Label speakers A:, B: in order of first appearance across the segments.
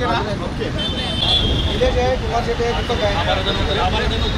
A: Okay. Nilesh आहे कुमार शेट्टी आहे दीपक आहे.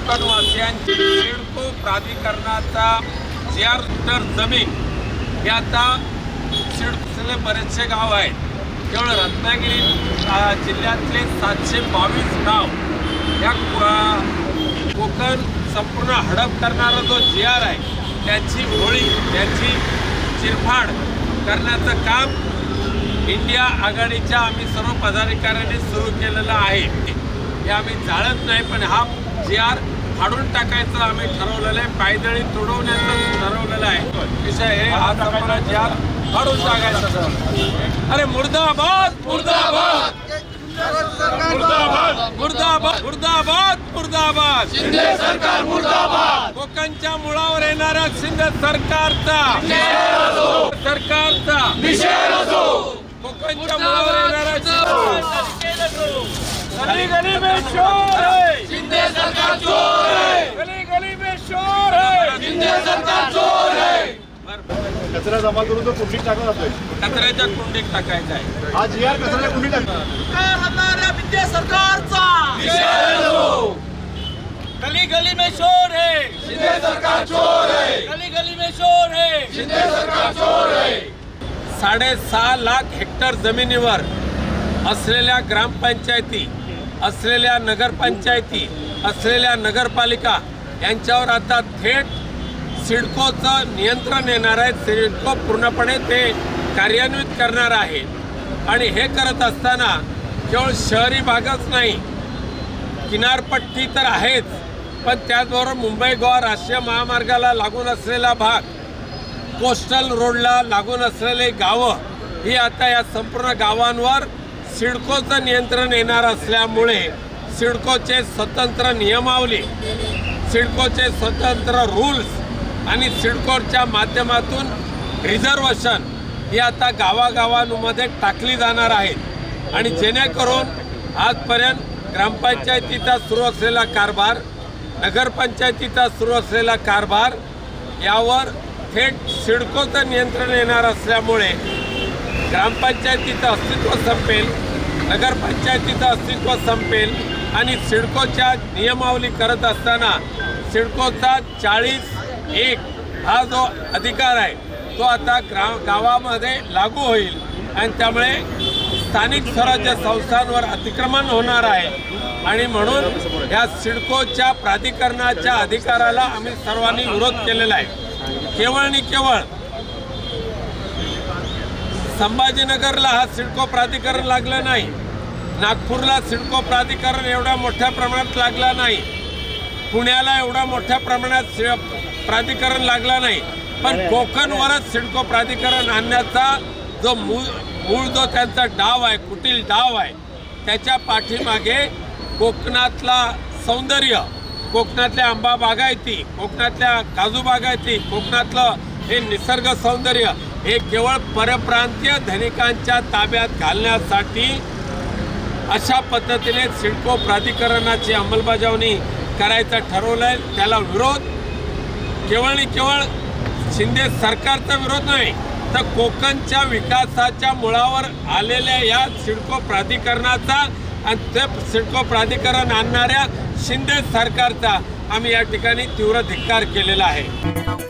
B: कोकणवासियांची सिडको प्राधिकरणाचा जे आर तर जमीन हे आता बरेचसे गाव आहेत. केवळ रत्नागिरी जिल्ह्यातले सातशे बावीस गाव या कोकण संपूर्ण हडप करणारा जो जी आर आहे त्याची होळी त्याची चिरफाड करण्याचं काम इंडिया आघाडीच्या आम्ही सर्व पदाधिकाऱ्यांनी सुरू केलेलं आहे. हे आम्ही जाणत नाही पण हा जी आर फाडून टाकायचं आम्ही ठरवलेलं आहे. पायदळी तुडवण्याचं ठरवलेलं आहे. विषय हे हा आम्हाला जी आर फाडून टाकायचा अरे मुर्दाबाद मुर्दाबाद. मुर्दाबाद मुर्दाबाद मुर्दाबाद मुर्दाबाद. शिंदे सरकार मुर्दाबाद. कोकणच्या मुळावर येणाऱ्या शिंदे सरकारचा. सरकारचा. कोकणच्या मुळावर येणाऱ्या गली गली में शोर है। शिंदे सरकार चोर है। गली गली में शोर है। शिंदे सरकार चोर है।
C: कचरा जमा करून तो कुंडीत टाकला जातोय
B: कचऱ्याच्या कुंडीत टाकायचा आहे.
C: हा जी आर कचऱ्याच्या कुंडीत टाकतो
B: गली गली में शोर है। शिंदे सरकार चोर है। गली गली में शोर है। शिंदे सरकार चोर है। साडेसहा लाख हेक्टर जमिनीवर असलेल्या ग्रामपंचायती असलेल्या नगरपंचायती असलेल्या नगरपालिका यांच्यावर आता थेट सिडकोचं नियंत्रण येणार आहे. सिडको पूर्णपणे ते कार्यान्वित करणार आहे. आणि हे करत असताना केवळ शहरी भागच नाही किनारपट्टी तर आहेच पण त्याचबरोबर मुंबई गोवा राष्ट्रीय महामार्गाला लागून असलेला भाग कोस्टल रोडला लागून असलेले गावं ही आता या संपूर्ण गावांवर सिडकोचं नियंत्रण येणार असल्यामुळे सिडकोचे स्वतंत्र नियमावली सिडकोचे स्वतंत्र रूल्स आणि सिडकोच्या माध्यमातून रिझर्वेशन ही आता गावागावांमध्ये टाकली जाणार आहेत आणि जेणेकरून आजपर्यंत ग्रामपंचायतीचा सुरू असलेला कारभार नगरपंचायतीचा सुरू असलेला कारभार यावर थेट सिडकोचं नियंत्रण येणार असल्यामुळे ग्रामपंचायतीचं अस्तित्व संपेल नगरपंचायतीचं अस्तित्व संपेल आणि सिडकोच्या नियमावली करत असताना सिडकोचा चाळीस एक हा जो अधिकार आहे तो आता ग्रा गावामध्ये लागू होईल. आणि त्यामुळे स्थानिक स्वराज्य संस्थांवर अतिक्रमण होणार आहे. आणि म्हणून या सिडकोच्या प्राधिकरणाच्या अधिकाराला आम्ही सर्वांनी विरोध केलेला आहे. केवळ आणि केवळ संभाजीनगरला हा सिडको प्राधिकरण लागलं नाही. नागपूरला सिडको प्राधिकरण एवढ्या मोठ्या प्रमाणात लागला नाही. पुण्याला एवढ्या मोठ्या प्रमाणात प्राधिकरण लागला नाही. पण कोकणवरच सिडको प्राधिकरण आणण्याचा जो मूळ मूळ जो त्यांचा डाव आहे कुटील डाव आहे त्याच्या पाठीमागे कोकणातला सौंदर्य कोकणातल्या आंबा बागायती कोकणातल्या काजू बागायती कोकणातलं हे निसर्ग सौंदर्य हे केवळ परप्रांतीय धनिकांच्या ताब्यात घालण्यासाठी अशा पद्धतीने सिडको प्राधिकरणाची अंमलबजावणी करायचं ठरवलं आहे त्याला विरोध केवळ आणि केवळ शिंदे सरकारचा विरोध नाही तर कोकणच्या विकासाच्या मुळावर आलेल्या या सिडको प्राधिकरणाचा आणि ते सिडको प्राधिकरण आणणाऱ्या शिंदे सरकारचा आम्ही या ठिकाणी तीव्र धिक्कार केलेला आहे.